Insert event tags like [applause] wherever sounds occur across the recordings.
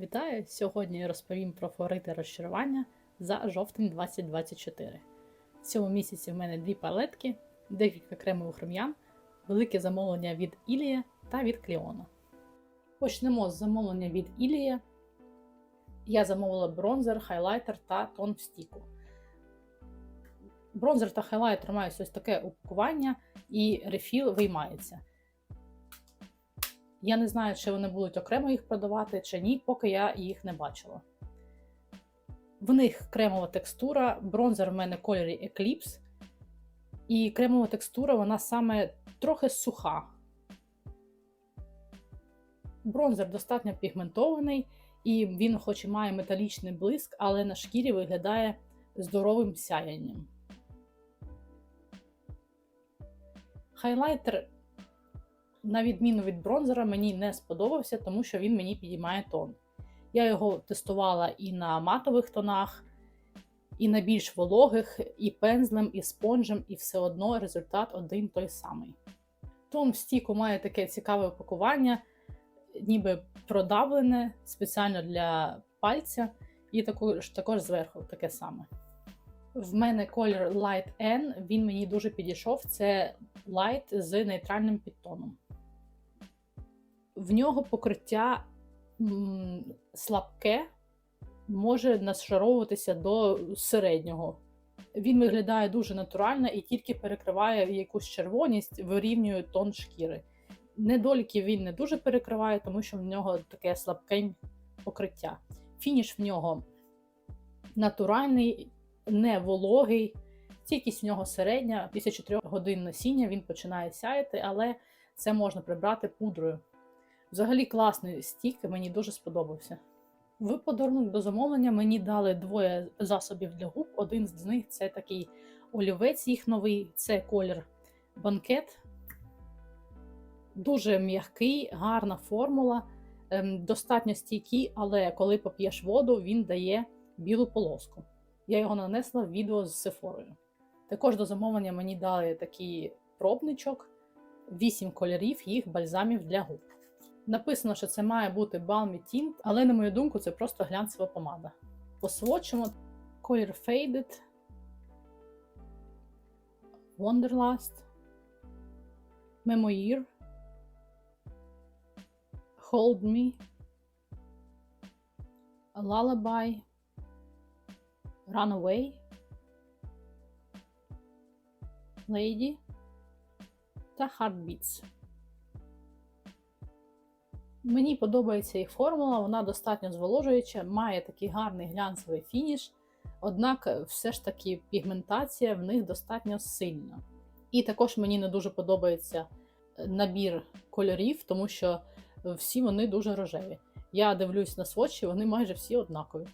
Вітаю! Сьогодні я розповім про фаворити розчарування за жовтень 2024. В цьому місяці в мене дві палетки, декілька кремових рум'ян, велике замовлення від Ілія та від Кліона. Почнемо з замовлення від Ілія. Я замовила бронзер, хайлайтер та тон в стіку. Бронзер та хайлайтер мають ось таке упакування, і рефіл виймається. Я не знаю, чи вони будуть окремо їх продавати, чи ні, поки я їх не бачила. В них кремова текстура, бронзер в мене кольорі Eclipse. І кремова текстура, вона саме трохи суха. Бронзер достатньо пігментований, і він, хоч і має металічний блиск, але на шкірі виглядає здоровим сяянням. Хайлайтер на відміну від бронзера, мені не сподобався, тому що він мені підіймає тон. Я його тестувала і на матових тонах, і на більш вологих, і пензлем, і спонжем, і все одно результат один той самий. Тон в стіку має таке цікаве упакування, ніби продавлене спеціально для пальця, і також, також зверху таке саме. В мене колір Light N, він мені дуже підійшов. Це Light з нейтральним підтоном в нього покриття слабке, може нашаровуватися до середнього. Він виглядає дуже натурально і тільки перекриває якусь червоність, вирівнює тон шкіри. Недоліки він не дуже перекриває, тому що в нього таке слабке покриття. Фініш в нього натуральний, не вологий, стійкість в нього середня. Після 4 годин носіння він починає сяяти, але це можна прибрати пудрою. Взагалі класний стік, мені дуже сподобався. В подарунок до замовлення мені дали двоє засобів для губ. Один з них це такий олівець, їх новий, це колір банкет. Дуже м'який, гарна формула, ем, достатньо стійкий, але коли поп'єш воду, він дає білу полоску. Я його нанесла в відео з сефорою. Також до замовлення мені дали такий пробничок, 8 кольорів їх бальзамів для губ. Написано, що це має бути Balmy Tint, але, на мою думку, це просто глянцева помада. Посвочимо. Колір Faded, Wonderlust, Memoir, Hold Me, Lullaby, Runaway, Lady. Та Heartbeats. Мені подобається їх формула, вона достатньо зволожуюча, має такий гарний глянцевий фініш, однак все ж таки пігментація в них достатньо сильна. І також мені не дуже подобається е, набір кольорів, тому що всі вони дуже рожеві. Я дивлюсь на сводчі, вони майже всі однакові.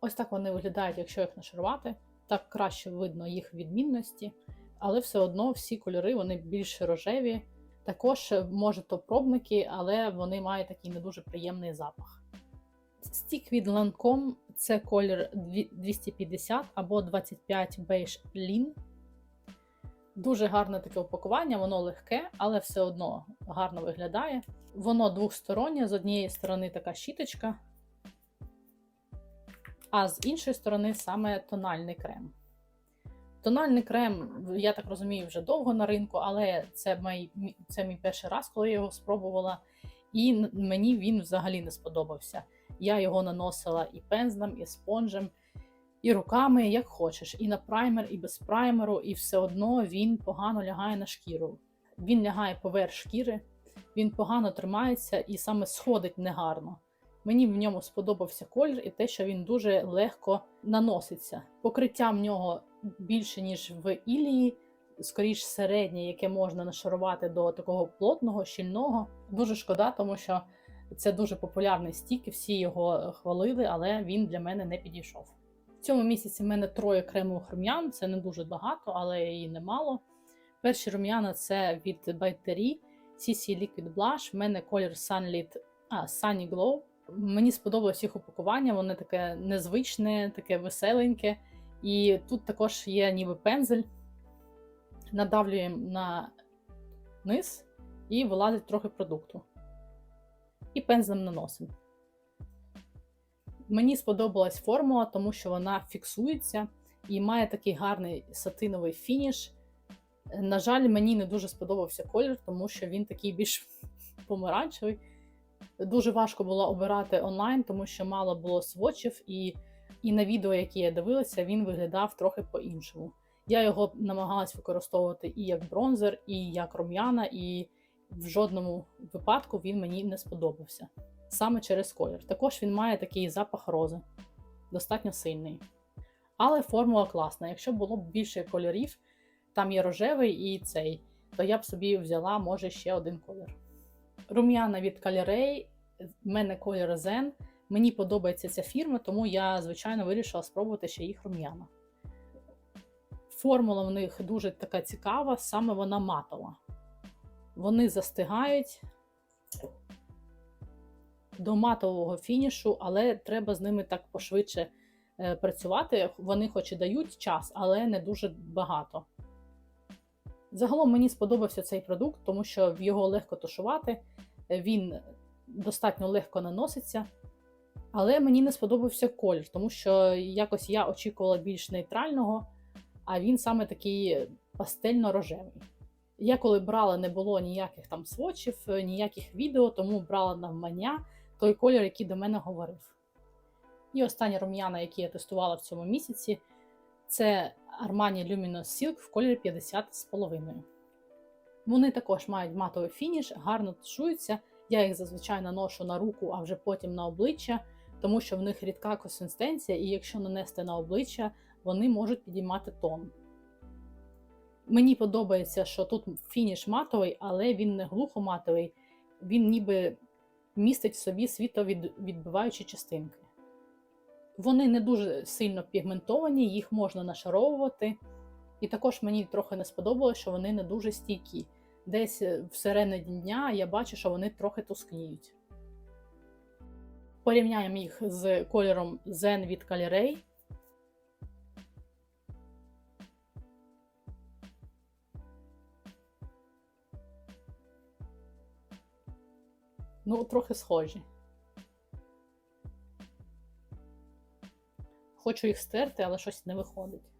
Ось так вони виглядають, якщо їх нашарувати. Так краще видно їх відмінності, але все одно всі кольори вони більш рожеві. Також е, може то пробники, але вони мають такий не дуже приємний запах. Стік від Lancome це колір 250 або 25 Beige Lean. Дуже гарне таке упакування, воно легке, але все одно гарно виглядає. Воно двохстороннє, з однієї сторони така щіточка, а з іншої сторони саме тональний крем. Тональний крем, я так розумію, вже довго на ринку, але це мій, це мій перший раз, коли я його спробувала, і мені він взагалі не сподобався. Я його наносила і пензлем, і спонжем, і руками, як хочеш, і на праймер, і без праймеру, і все одно він погано лягає на шкіру. Він лягає поверх шкіри, він погано тримається і саме сходить негарно. Мені в ньому сподобався колір і те, що він дуже легко наноситься. Покриття в нього більше, ніж в Ілії, скоріш середнє, яке можна нашарувати до такого плотного, щільного. Дуже шкода, тому що це дуже популярний стік, всі його хвалили, але він для мене не підійшов. В цьому місяці в мене троє кремових рум'ян, це не дуже багато, але і немало. Перші рум'яна це від By CC Liquid Blush. В мене колір Sunlit, а, Sunny Glow. Мені сподобалось їх упакування, воно таке незвичне, таке веселеньке. І тут також є ніби пензель. Надавлюємо на низ і вилазить трохи продукту. І пензлем наносимо. Мені сподобалась формула, тому що вона фіксується і має такий гарний сатиновий фініш. На жаль, мені не дуже сподобався колір, тому що він такий більш [laughs] помаранчевий. Дуже важко було обирати онлайн, тому що мало було сводчів, і, і на відео, які я дивилася, він виглядав трохи по-іншому. Я його намагалась використовувати і як бронзер, і як рум'яна, і в жодному випадку він мені не сподобався. Саме через колір. Також він має такий запах рози, достатньо сильний. Але формула класна. Якщо було б більше кольорів, там є рожевий і цей, то я б собі взяла, може, ще один колір. Рум'яна від Caleray, в мене колір Zen. Мені подобається ця фірма, тому я, звичайно, вирішила спробувати ще їх рум'яна. Формула в них дуже така цікава, саме вона матова. Вони застигають до матового фінішу, але треба з ними так пошвидше е, працювати. Вони хоч і дають час, але не дуже багато. Загалом мені сподобався цей продукт, тому що його легко тушувати, він достатньо легко наноситься. Але мені не сподобався колір, тому що якось я очікувала більш нейтрального, а він саме такий пастельно-рожевий. Я коли брала, не було ніяких там сводчів, ніяких відео, тому брала навмання той колір, який до мене говорив. І остання рум'яна, які я тестувала в цьому місяці, це Armani Luminous Silk в кольорі 50,5. Вони також мають матовий фініш, гарно тушуються. Я їх зазвичай наношу на руку, а вже потім на обличчя, тому що в них рідка консистенція, і якщо нанести на обличчя, вони можуть підіймати тон. Мені подобається, що тут фініш матовий, але він не глухо матовий, він ніби містить в собі світовідбиваючі частинки. Вони не дуже сильно пігментовані, їх можна нашаровувати. І також мені трохи не сподобалося, що вони не дуже стійкі. Десь всередині дня я бачу, що вони трохи тускніють. Порівняємо їх з кольором Zen від Caleray. Ну, трохи схожі. Хочу їх стерти, але щось не виходить.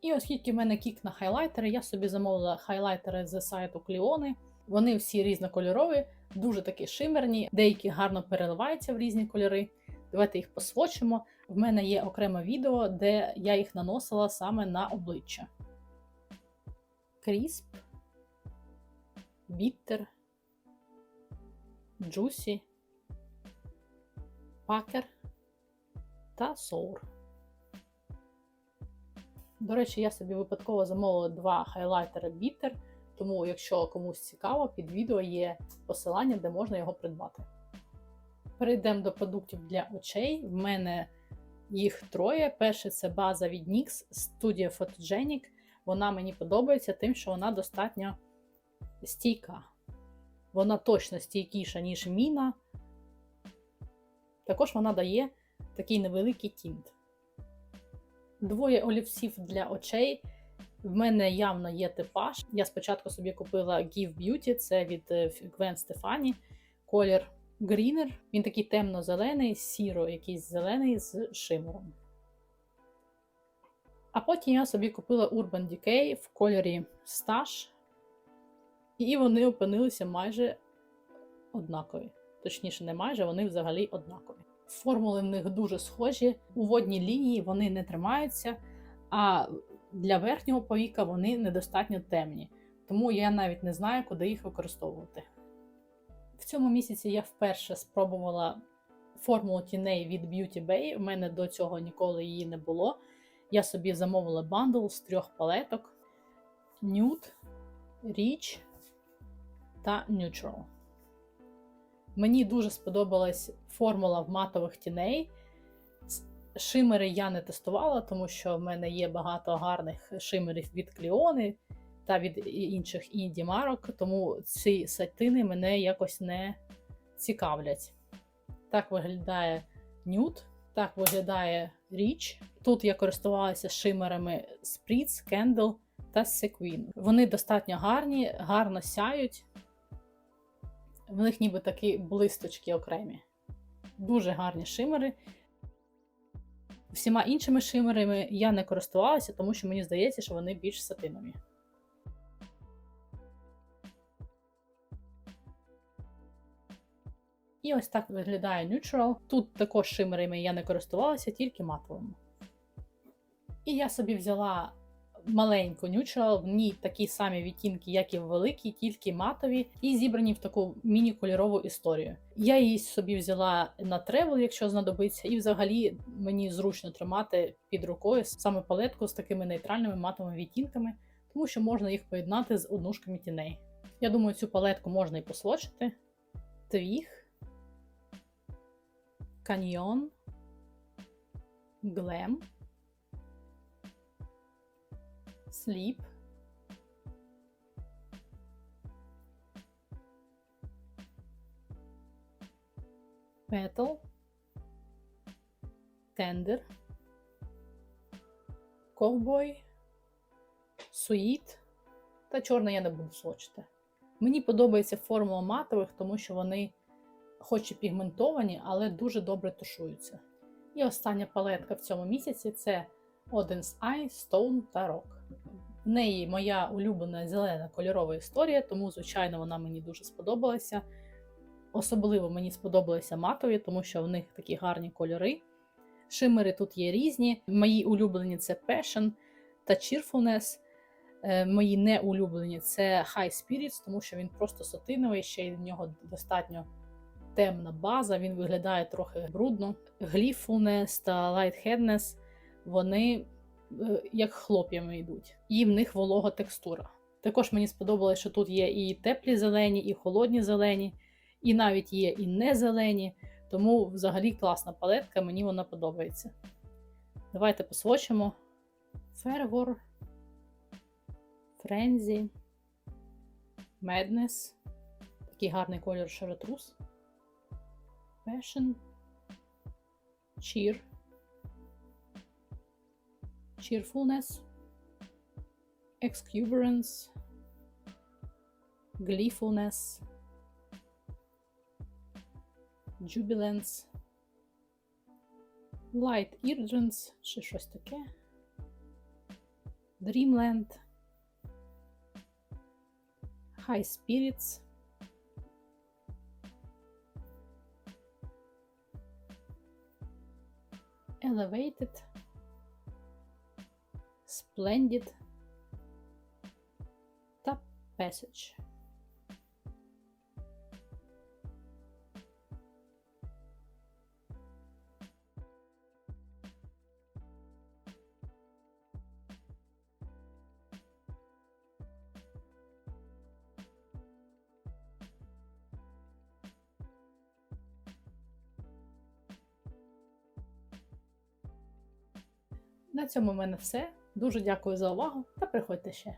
І оскільки в мене кік на хайлайтери, я собі замовила хайлайтери з сайту Кліони. Вони всі різнокольорові, дуже такі шимерні, деякі гарно переливаються в різні кольори. Давайте їх посвочимо. В мене є окреме відео, де я їх наносила саме на обличчя. Крісп, Біттер, Джусі, Пакер та Соур. До речі, я собі випадково замовила два хайлайтери Bitter, тому, якщо комусь цікаво, під відео є посилання, де можна його придбати. Перейдемо до продуктів для очей. В мене їх троє. Перше це база від NYX Studio Photogenic. Вона мені подобається тим, що вона достатньо стійка. Вона точно стійкіша, ніж міна. Також вона дає такий невеликий тінт. Двоє олівців для очей. В мене явно є типаж. Я спочатку собі купила Give Beauty, це від Gwen Stefani. Колір Greener. Він такий темно-зелений, сіро, якийсь зелений з шимером. А потім я собі купила Urban Decay в кольорі Stash. І вони опинилися майже однакові. Точніше, не майже, вони взагалі однакові. Формули в них дуже схожі. У водній лінії вони не тримаються, а для верхнього повіка вони недостатньо темні. Тому я навіть не знаю, куди їх використовувати. В цьому місяці я вперше спробувала формулу тіней від Beauty Bay. У мене до цього ніколи її не було. Я собі замовила бандл з трьох палеток: Nude, Rich та Neutral. Мені дуже сподобалась формула в матових тіней. Шимери я не тестувала, тому що в мене є багато гарних шимерів від Кліони та від інших інді марок, тому ці сатини мене якось не цікавлять. Так виглядає нюд, так виглядає річ. Тут я користувалася шимерами Spritz, Candle та Sequin. Вони достатньо гарні, гарно сяють. В них ніби такі блисточки окремі. Дуже гарні шимери. Всіма іншими шимерами я не користувалася, тому що мені здається, що вони більш сатинові. І ось так виглядає Neutral. Тут також шимерами я не користувалася, тільки матовими. І я собі взяла маленьку Neutral, в ній такі самі відтінки, як і в великій, тільки матові, і зібрані в таку міні-кольорову історію. Я її собі взяла на тревел, якщо знадобиться, і взагалі мені зручно тримати під рукою саме палетку з такими нейтральними матовими відтінками, тому що можна їх поєднати з однушками тіней. Я думаю, цю палетку можна і посвочити. Твіг, каньйон, глем. Sleep. Petal. Tender. Ковбой. Суїт. Та чорне я не буду свочити. Мені подобається формула матових, тому що вони, хоч і пігментовані, але дуже добре тушуються. І остання палетка в цьому місяці це Odin's Eye, Stone та Rock. В неї моя улюблена зелена кольорова історія, тому, звичайно, вона мені дуже сподобалася. Особливо мені сподобалися матові, тому що в них такі гарні кольори. Шимери тут є різні. Мої улюблені це Passion та Cheerfulness. Е, Мої неулюблені це High Spirits, тому що він просто сатиновий, ще й в нього достатньо темна база, він виглядає трохи брудно. Gleefulness та Lightheadness вони як хлоп'ями йдуть, і в них волога текстура. Також мені сподобалось, що тут є і теплі зелені, і холодні зелені, і навіть є і не зелені. Тому взагалі класна палетка, мені вона подобається. Давайте посвочимо. Fervor, Frenzy, Madness. Такий гарний колір шаротрус. Passion, Cheer, Cheerfulness, Exuberance, Gleefulness, Jubilance, Light Urgence, чи щось таке, Dreamland, High Spirits, Elevated, Splendid та Passage. На цьому в мене все. Дуже дякую за увагу та приходьте ще.